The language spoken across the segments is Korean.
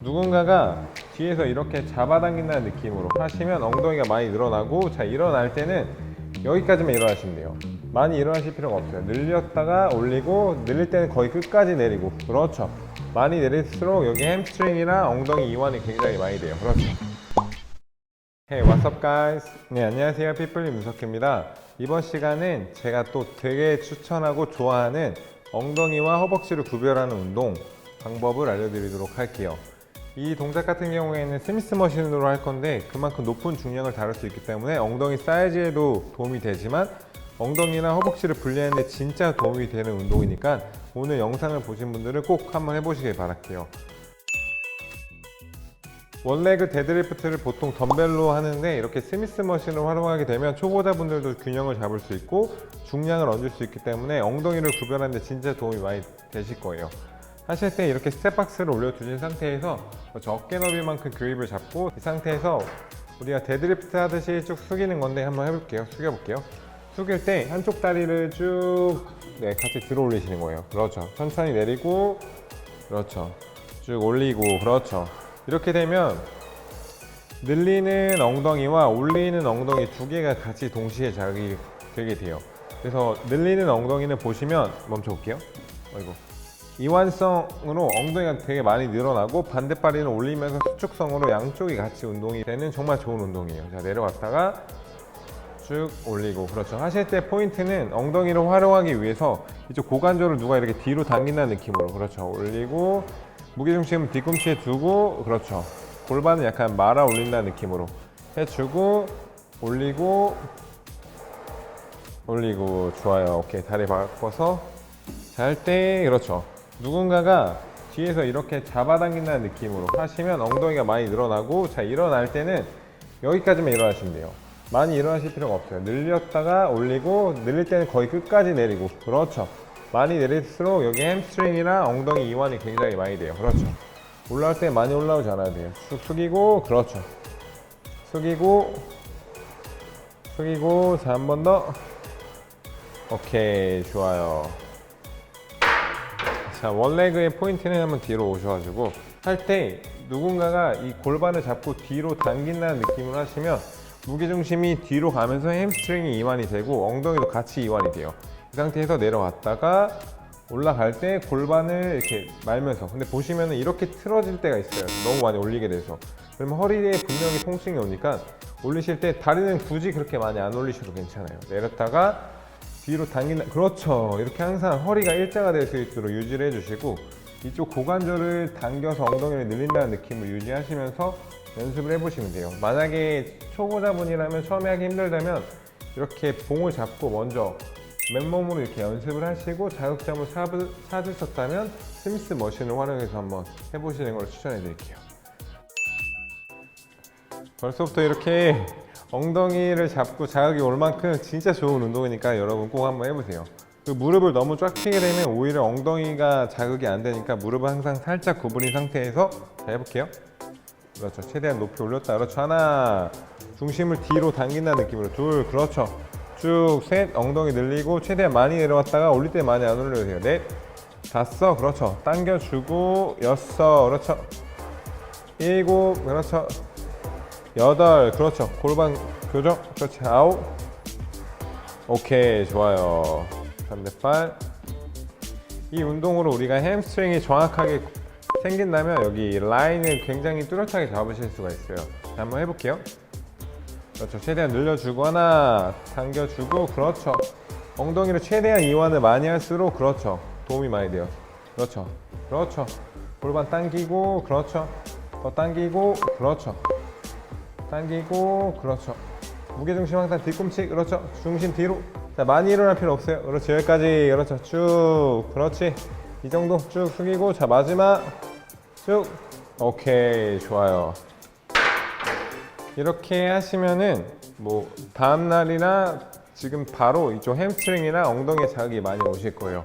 누군가가 뒤에서 이렇게 잡아당긴다는 느낌으로 하시면 엉덩이가 많이 늘어나고 자 일어날 때는 여기까지만 일어나시면 돼요 많이 일어나실 필요가 없어요 늘렸다가 올리고 늘릴 때는 거의 끝까지 내리고 그렇죠 많이 내릴수록 여기 햄스트링이랑 엉덩이 이완이 굉장히 많이 돼요 그렇죠 Hey, what's up guys? 네, 안녕하세요. 피플리 문석입니다. 이번 시간은 제가 또 되게 추천하고 좋아하는 엉덩이와 허벅지를 구별하는 운동 방법을 알려드리도록 할게요. 이 동작 같은 경우에는 스미스 머신으로 할 건데 그만큼 높은 중량을 다룰 수 있기 때문에 엉덩이 사이즈에도 도움이 되지만 엉덩이나 허벅지를 분리하는 데 진짜 도움이 되는 운동이니까 오늘 영상을 보신 분들은 꼭 한번 해보시길 바랄게요. 원레그 데드리프트를 보통 덤벨로 하는데 이렇게 스미스 머신을 활용하게 되면 초보자분들도 균형을 잡을 수 있고 중량을 얹을 수 있기 때문에 엉덩이를 구별하는 데 진짜 도움이 많이 되실 거예요. 하실 때 이렇게 스텝박스를 올려두신 상태에서 저 어깨 너비만큼 그립을 잡고 이 상태에서 우리가 데드리프트 하듯이 쭉 숙이는 건데 한번 해볼게요. 숙여볼게요. 숙일 때 한쪽 다리를 쭉 네, 같이 들어 올리시는 거예요. 그렇죠. 천천히 내리고 그렇죠. 쭉 올리고 그렇죠. 이렇게 되면 늘리는 엉덩이와 올리는 엉덩이 두 개가 같이 동시에 자극이 되게 돼요. 그래서 늘리는 엉덩이는 보시면 멈춰 볼게요. 아이고. 이완성으로 엉덩이가 되게 많이 늘어나고 반대발이는 올리면서 수축성으로 양쪽이 같이 운동이 되는 정말 좋은 운동이에요. 자, 내려왔다가 쭉 올리고 그렇죠. 하실 때 포인트는 엉덩이를 활용하기 위해서 이쪽 고관절을 누가 이렇게 뒤로 당긴다는 느낌으로 그렇죠. 올리고 무게중심은 뒤꿈치에 두고 그렇죠. 골반은 약간 말아 올린다는 느낌으로 해주고 올리고 올리고 좋아요. 오케이 다리 바꿔서 잘 때 그렇죠. 누군가가 뒤에서 이렇게 잡아당긴다는 느낌으로 하시면 엉덩이가 많이 늘어나고 자 일어날 때는 여기까지만 일어나시면 돼요. 많이 일어나실 필요가 없어요. 늘렸다가 올리고 늘릴 때는 거의 끝까지 내리고 그렇죠. 많이 내릴수록 여기 햄스트링이랑 엉덩이 이완이 굉장히 많이 돼요. 그렇죠. 올라올 때 많이 올라오지 않아야 돼요. 쭉 숙이고 그렇죠. 숙이고 숙이고 자 한 번 더. 오케이 좋아요. 자 원레그의 포인트는 한번 뒤로 오셔가지고 할 때 누군가가 이 골반을 잡고 뒤로 당긴다는 느낌을 하시면 무게중심이 뒤로 가면서 햄스트링이 이완이 되고 엉덩이도 같이 이완이 돼요. 이 상태에서 내려왔다가 올라갈 때 골반을 이렇게 말면서 근데 보시면은 이렇게 틀어질 때가 있어요. 너무 많이 올리게 돼서 그러면 허리에 분명히 통증이 오니까 올리실 때 다리는 굳이 그렇게 많이 안 올리셔도 괜찮아요. 내렸다가 뒤로 당긴다. 그렇죠. 이렇게 항상 허리가 일자가 될 수 있도록 유지를 해주시고 이쪽 고관절을 당겨서 엉덩이를 늘린다는 느낌을 유지하시면서 연습을 해보시면 돼요. 만약에 초보자분이라면 처음에 하기 힘들다면 이렇게 봉을 잡고 먼저 맨몸으로 이렇게 연습을 하시고 자극점을 찾으- 찾으셨다면 스미스 머신을 활용해서 한번 해보시는 걸 추천해 드릴게요. 벌써부터 이렇게 엉덩이를 잡고 자극이 올 만큼 진짜 좋은 운동이니까 여러분 꼭 한번 해보세요. 그 무릎을 너무 쫙 펴게 되면 오히려 엉덩이가 자극이 안 되니까 무릎을 항상 살짝 구부린 상태에서 자 해볼게요. 그렇죠. 최대한 높이 올렸다. 그렇죠. 하나. 중심을 뒤로 당긴다는 느낌으로. 둘. 그렇죠. 쭉. 셋. 엉덩이 늘리고 최대한 많이 내려왔다가 올릴 때 많이 안 올려도 돼요. 넷. 다섯. 그렇죠. 당겨주고. 여섯. 그렇죠. 일곱. 그렇죠. 여덟. 그렇죠. 골반 교정. 그렇지. 아홉. 오케이. 좋아요. 반대발. 이 운동으로 우리가 햄스트링이 정확하게 생긴다면 여기 라인을 굉장히 뚜렷하게 잡으실 수가 있어요. 자, 한번 해볼게요. 그렇죠. 최대한 늘려주고 하나 당겨주고 그렇죠. 엉덩이를 최대한 이완을 많이 할수록 그렇죠. 도움이 많이 돼요. 그렇죠. 그렇죠. 골반 당기고 그렇죠. 더 당기고 그렇죠. 당기고 그렇죠. 무게 중심 항상 뒤꿈치 그렇죠. 중심 뒤로. 자 많이 일어날 필요 없어요. 그렇지 여기까지 그렇죠. 쭉 그렇지. 이 정도 쭉 숙이고 자 마지막 쭉 오케이 좋아요. 이렇게 하시면은 뭐 다음 날이나 지금 바로 이쪽 햄스트링이나 엉덩이에 자극이 많이 오실 거예요.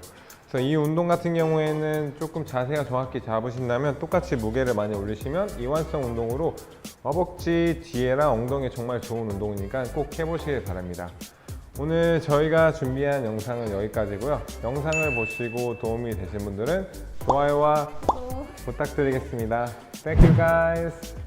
그래서 이 운동 같은 경우에는 조금 자세가 정확히 잡으신다면 똑같이 무게를 많이 올리시면 이완성 운동으로 허벅지 뒤에랑 엉덩이에 정말 좋은 운동이니까 꼭 해보시길 바랍니다. 오늘 저희가 준비한 영상은 여기까지고요. 영상을 보시고 도움이 되신 분들은 좋아요와 부탁드리겠습니다. Thank you guys.